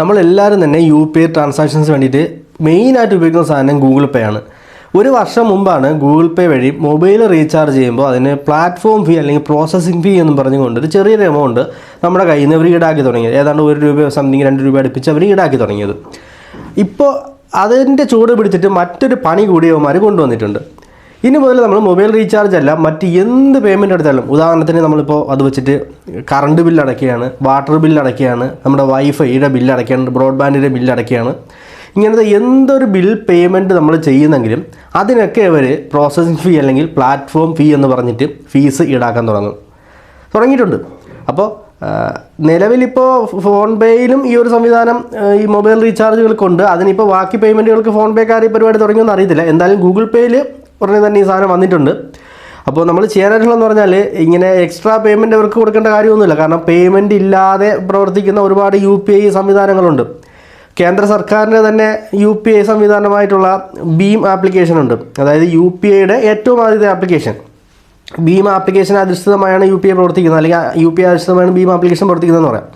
നമ്മളെല്ലാവരും തന്നെ U P I transactions വേണ്ടിയിട്ട് മെയിനായിട്ട് ഉപയോഗിക്കുന്ന സാധനം ഗൂഗിൾ പേ ആണ്. ഒരു വർഷം മുമ്പാണ് ഗൂഗിൾ പേ വഴി മൊബൈൽ റീചാർജ് ചെയ്യുമ്പോൾ അതിന് പ്ലാറ്റ്ഫോം ഫീ അല്ലെങ്കിൽ പ്രോസസ്സിംഗ് ഫീ എന്ന് പറഞ്ഞുകൊണ്ട് ഒരു ചെറിയൊരു എമൗണ്ട് നമ്മുടെ കയ്യിൽ നിന്ന് അവർ ഈടാക്കി തുടങ്ങിയത്. ഏതാണ്ട് ഒരു രൂപ സംതിങ് രണ്ട് രൂപ അടുപ്പിച്ച് അവർ ഈടാക്കി തുടങ്ങിയത്. ഇപ്പോൾ അതിന്റെ ചൂട് പിടിച്ചിട്ട് മറ്റൊരു പണി കൂടിയവന്മാർ കൊണ്ടുവന്നിട്ടുണ്ട്. ഇനി മുതൽ നമ്മൾ മൊബൈൽ റീചാർജ് അല്ല മറ്റ് എന്ത് പേയ്മെന്റ് എടുത്താലും ഉദാഹരണത്തിന് നമ്മളിപ്പോൾ അത് വെച്ചിട്ട് കറണ്ട് ബില്ല് അടയ്ക്കുകയാണ് വാട്ടർ ബില്ല് അടയ്ക്കുകയാണ് നമ്മുടെ വൈഫൈയുടെ ബില്ല് അടയ്ക്കുകയാണ് ബ്രോഡ്ബാൻഡിന്റെ ബില്ല് അടയ്ക്കുകയാണ്. ഇങ്ങനത്തെ എന്തൊരു ബിൽ പേയ്മെന്റ് നമ്മൾ ചെയ്യുന്നെങ്കിലും അതിനൊക്കെ അവർ പ്രോസസ്സിംഗ് ഫീ അല്ലെങ്കിൽ പ്ലാറ്റ്ഫോം ഫീ എന്ന് പറഞ്ഞിട്ട് ഫീസ് ഈടാക്കാൻ തുടങ്ങും. തുടങ്ങിയിട്ടുണ്ട്. അപ്പോൾ നിലവിലിപ്പോൾ ഫോൺ പേയിലും ഈ ഒരു സംവിധാനം ഈ മൊബൈൽ റീചാർജുകൾക്കുണ്ട് അതിനിപ്പോൾ ബാക്കി പേയ്മെന്റുകൾക്ക് ഫോൺ പേക്കാർ ഈ പരിപാടി തുടങ്ങിയെന്ന് അറിയത്തില്ല. എന്തായാലും ഗൂഗിൾ പേയിൽ ഉടനെ തന്നെ ഈ സാധനം വന്നിട്ടുണ്ട്. അപ്പോൾ നമ്മൾ ചെയ്യാനായിട്ടുള്ളതെന്ന് പറഞ്ഞാൽ ഇങ്ങനെ എക്സ്ട്രാ പേയ്മെന്റ് അവർക്ക് കൊടുക്കേണ്ട കാര്യമൊന്നുമില്ല. കാരണം പേയ്മെന്റ് ഇല്ലാതെ പ്രവർത്തിക്കുന്ന ഒരുപാട് യു പി ഐ സംവിധാനങ്ങളുണ്ട്. കേന്ദ്ര സർക്കാരിന്റെ തന്നെ യു പി ഐ സംവിധാനമായിട്ടുള്ള ഭീം ആപ്ലിക്കേഷൻ ഉണ്ട്. അതായത് യു പി ഐയുടെ ഏറ്റവും ആദ്യത്തെ ആപ്ലിക്കേഷൻ. ഭീം ആപ്ലിക്കേഷൻ അധിഷ്ഠിതമായാണ് യു പി ഐ പ്രവർത്തിക്കുന്നത്. അല്ലെങ്കിൽ യു പി ഐ അധിഷ്ഠിതമായാണ് ഭീം ആപ്ലിക്കേഷൻ പ്രവർത്തിക്കുന്നതെന്ന് പറയാം.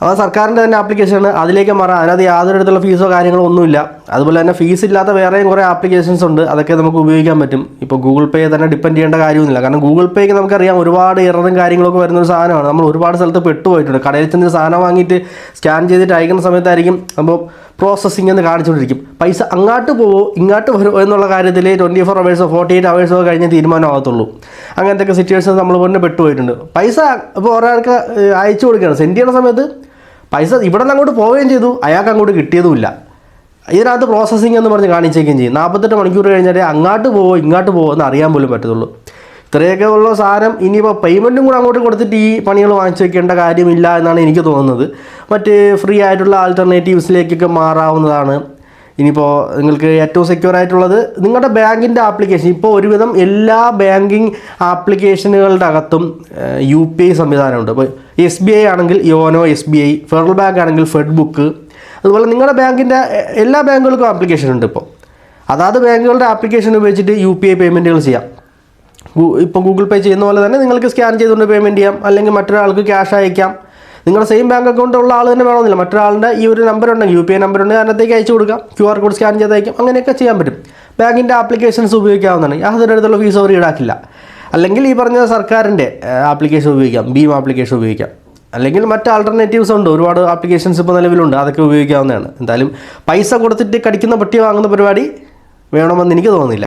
അപ്പോൾ സർക്കാരിന്റെ തന്നെ ആപ്ലിക്കേഷനാണ് അതിലേക്ക് മാറാം. അതിനകത്ത് യാതൊരു തരത്തിലുള്ള ഫീസോ കാര്യങ്ങളോ ഒന്നുമില്ല. അതുപോലെ തന്നെ ഫീസ് ഇല്ലാത്ത വേറെയും കുറേ ആപ്ലിക്കേഷൻസ് ഉണ്ട്. അതൊക്കെ നമുക്ക് ഉപയോഗിക്കാൻ പറ്റും. ഇപ്പോൾ ഗൂഗിൾ പേ തന്നെ ഡിപ്പെൻഡ് ചെയ്യേണ്ട കാര്യമൊന്നുമില്ല. കാരണം ഗൂഗിൾ പേക്ക് നമുക്കറിയാം ഒരുപാട് എററും കാര്യങ്ങളൊക്കെ വരുന്ന ഒരു സാധനമാണ്. നമ്മൾ ഒരുപാട് സ്ഥലത്ത് പെട്ടുപോയിട്ടുണ്ട്. കടയിൽ ചെന്ന് സാധനം വാങ്ങിയിട്ട് സ്കാൻ ചെയ്തിട്ട് അയക്കുന്ന സമയത്തായിരിക്കും അപ്പോൾ പ്രോസസ്സിംഗ് എന്ന് കാണിച്ചുകൊണ്ടിരിക്കും. പൈസ അങ്ങോട്ട് പോവോ ഇങ്ങോട്ട് വരുമോ എന്നുള്ള കാര്യത്തിൽ ട്വന്റി ഫോർ അവേഴ്സോ ഫോർട്ടി എയ്റ്റ് അവേഴ്സോ കഴിഞ്ഞ് തീരുമാനമാകത്തുള്ളൂ. അങ്ങനത്തെ ഒക്കെ സിറ്റുവേഷൻസ് നമ്മൾ പോലെ പെട്ടുപോയിട്ടുണ്ട്. പൈസ ഇപ്പോൾ ഒരാൾക്ക് അയച്ചു കൊടുക്കുകയാണ്. സെൻഡ് ചെയ്യുന്ന സമയത്ത് പൈസ ഇവിടെ നിന്ന് അങ്ങോട്ട് പോവുകയും ചെയ്തു. അയാൾക്ക് അങ്ങോട്ട് കിട്ടിയതുമില്ല. ഇതിനകത്ത് പ്രോസസ്സിംഗ് എന്ന് പറഞ്ഞ് കാണിച്ചേക്കുകയും ചെയ്യും. നാൽപ്പത്തെട്ട് മണിക്കൂർ കഴിഞ്ഞാൽ അങ്ങോട്ട് പോവോ ഇങ്ങോട്ട് പോവോ എന്ന് അറിയാൻ പോലും പറ്റത്തുള്ളൂ. ഇത്രയൊക്കെ ഉള്ള സാധനം ഇനിയിപ്പോൾ പേയ്മെന്റും കൂടെ അങ്ങോട്ട് കൊടുത്തിട്ട് ഈ പണികൾ വാങ്ങിച്ചു വെക്കേണ്ട കാര്യമില്ല എന്നാണ് എനിക്ക് തോന്നുന്നത്. മറ്റ് ഫ്രീ ആയിട്ടുള്ള ആൾട്ടർനേറ്റീവ്സിലേക്കൊക്കെ മാറാവുന്നതാണ് ഇനിയിപ്പോൾ നിങ്ങൾക്ക് ഏറ്റവും സെക്യൂർ ആയിട്ടുള്ളത് നിങ്ങളുടെ ബാങ്കിന്റെ ആപ്ലിക്കേഷൻ ഇപ്പോൾ ഒരുവിധം എല്ലാ ബാങ്കിങ് ആപ്ലിക്കേഷനുകളുടെ അകത്തും യു പി ഐ സംവിധാനമുണ്ട്. ഇപ്പോൾ എസ് ബി ഐ ആണെങ്കിൽ YONO S B I federal bank ആണെങ്കിൽ ഫെഡ് ബുക്ക് അതുപോലെ നിങ്ങളുടെ ബാങ്കിന്റെ എല്ലാ ബാങ്കുകൾക്കും ആപ്ലിക്കേഷൻ ഉണ്ട് ഇപ്പോൾ അതാത് ബാങ്കുകളുടെ ആപ്ലിക്കേഷൻ ഉപയോഗിച്ചിട്ട് യു പി ഐ പേയ്മെന്റുകൾ ചെയ്യാം. ഇപ്പോൾ ഗൂഗിൾ പേ ചെയ്യുന്ന പോലെ തന്നെ നിങ്ങൾക്ക് സ്കാൻ ചെയ്തുകൊണ്ട് പേയ്മെന്റ് ചെയ്യാം. അല്ലെങ്കിൽ മറ്റൊരാൾക്ക് ക്യാഷ് അയക്കാം. നിങ്ങളുടെ സെയിം ബാങ്ക് അക്കൗണ്ട് ഉള്ള ആൾ തന്നെ വേണമെന്നില്ല. മറ്റൊരാളുടെ ഈ ഒരു നമ്പർ ഉണ്ടെങ്കിൽ യു പി ഐ നമ്പർ ഉണ്ടെങ്കിൽ അതിനകത്തേക്ക് അയച്ചു കൊടുക്കാം ക്യു ആർ കോഡ് സ്കാൻ ചെയ്തേക്കും അങ്ങനെയൊക്കെ ചെയ്യാൻ പറ്റും. ബാങ്കിന്റെ ആപ്ലിക്കേഷൻസ് ഉപയോഗിക്കാവുന്നതാണ്. യാതൊരു തരത്തിലുള്ള ഫീസ് അവർ ഈടാക്കില്ല. അല്ലെങ്കിൽ ഈ പറഞ്ഞ സർക്കാരിന്റെ ആപ്ലിക്കേഷൻ ഉപയോഗിക്കാം. ഭീം ആപ്ലിക്കേഷൻ ഉപയോഗിക്കാം. അല്ലെങ്കിൽ മറ്റ് ആൾട്ടർനേറ്റീവ്സ് ഉണ്ട്. ഒരുപാട് ആപ്ലിക്കേഷൻസ് ഇപ്പോൾ നിലവിലുണ്ട്. അതൊക്കെ ഉപയോഗിക്കാവുന്നതാണ്. എന്തായാലും പൈസ കൊടുത്തിട്ട് കടിക്കുന്ന പട്ടി വാങ്ങുന്ന പരിപാടി വേണമെന്ന് എനിക്ക് തോന്നുന്നില്ല.